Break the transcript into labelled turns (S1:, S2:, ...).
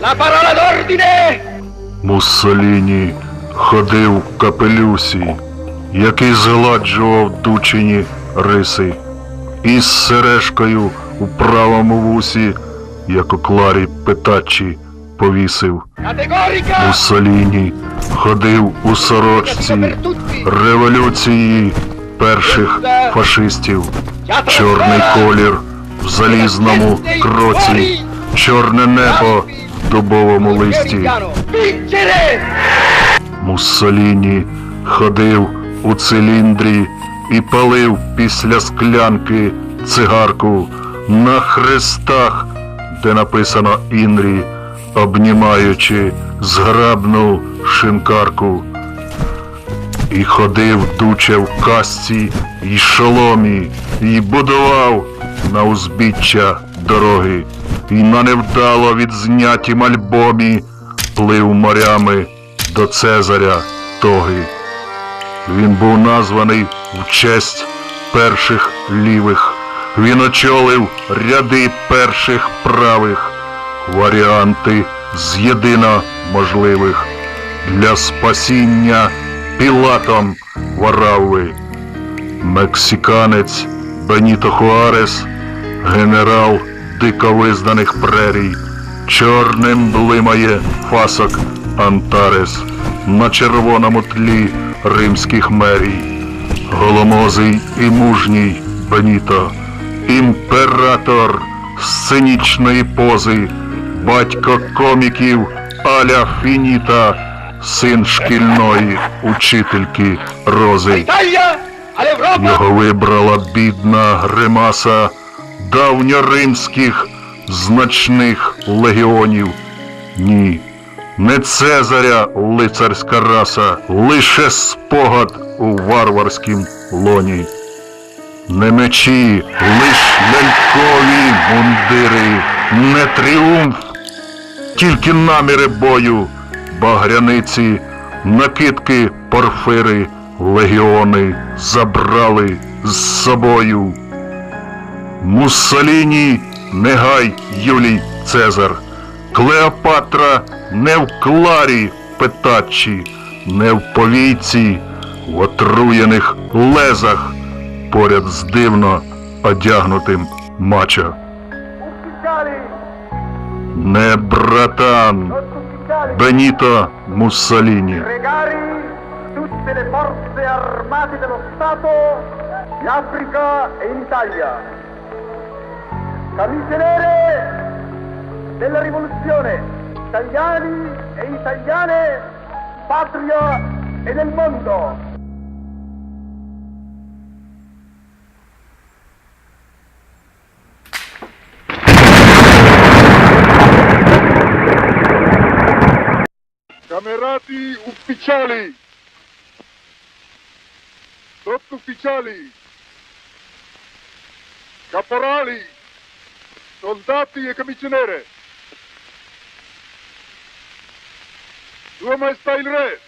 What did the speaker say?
S1: La parola d'ordine!
S2: Муссоліні ходив в капелюсі, який згладжував дучині риси, і з сережкою у правому вусі, як у кларі питачі, повісив. Муссоліні ходив у сорочці революції перших фашистів. Чорний колір в залізному кроці, чорне небо дубовому листі. Муссоліні ходив у циліндрі і палив після склянки цигарку на хрестах, де написано Інрі, обнімаючи зграбну шинкарку. І ходив дуче в касці й шоломі, і будував на узбіччя дороги, і на невдало відзнятім альбомі плив морями до Цезаря Тоги. Він був названий в честь перших лівих. Він очолив ряди перших правих, варіанти з єдино можливих для спасіння Пілатом Варавви. Мексиканець Беніто Хуарес, генерал диковизнаних прерій, чорним блимає фасок Антарес на червоному тлі римських мерій. Голомозий і мужній Беніто, імператор сценічної пози, батько коміків Аля Фініта, син шкільної учительки Рози. Його вибрала бідна гримаса давньоримських значних легіонів. Ні, не Цезаря лицарська раса, лише спогад у варварськім лоні. Не мечі, лиш лялькові мундири, не тріумф, тільки наміри бою, багряниці, накидки порфири, легіони забрали з собою. Муссоліні, негай Юлій Цезар, Клеопатра не в кларі питачі, не в повійці, в отруєних лезах, поряд з дивно одягнутим.
S1: Ufficiali!
S2: Не братан Беніто Муссоліні.
S1: Pregari tutte le forze armate dello Stato in Africa e in. Camicie nere della rivoluzione, italiani e italiane, patria e del mondo.
S3: Camerati ufficiali, sottufficiali, caporali, soldati e commissionere. Duomo è sta il.